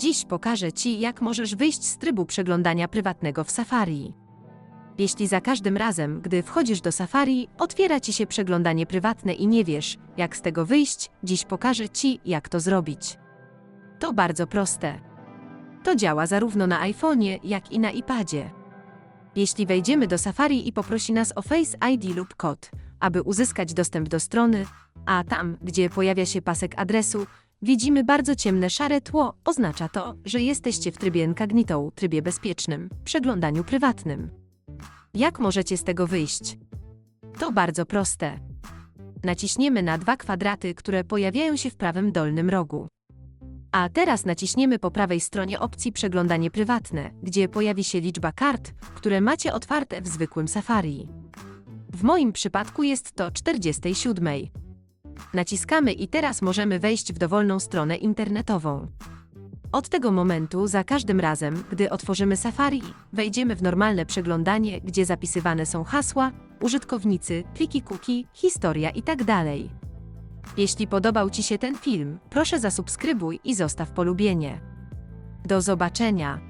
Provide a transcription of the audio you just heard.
Dziś pokażę Ci, jak możesz wyjść z trybu przeglądania prywatnego w Safari. Jeśli za każdym razem, gdy wchodzisz do Safari, otwiera Ci się przeglądanie prywatne i nie wiesz, jak z tego wyjść, dziś pokażę Ci, jak to zrobić. To bardzo proste. To działa zarówno na iPhone'ie, jak i na iPadzie. Jeśli wejdziemy do Safari i poprosi nas o Face ID lub kod, aby uzyskać dostęp do strony, a tam, gdzie pojawia się pasek adresu, widzimy bardzo ciemne szare tło, oznacza to, że jesteście w trybie incognito, trybie bezpiecznym, przeglądaniu prywatnym. Jak możecie z tego wyjść? To bardzo proste. Naciśniemy na dwa kwadraty, które pojawiają się w prawym dolnym rogu. A teraz naciśniemy po prawej stronie opcji Przeglądanie prywatne, gdzie pojawi się liczba kart, które macie otwarte w zwykłym Safari. W moim przypadku jest to 47. Naciskamy i teraz możemy wejść w dowolną stronę internetową. Od tego momentu, za każdym razem, gdy otworzymy Safari, wejdziemy w normalne przeglądanie, gdzie zapisywane są hasła, użytkownicy, pliki cookie, historia itd. Jeśli podobał Ci się ten film, proszę zasubskrybuj i zostaw polubienie. Do zobaczenia!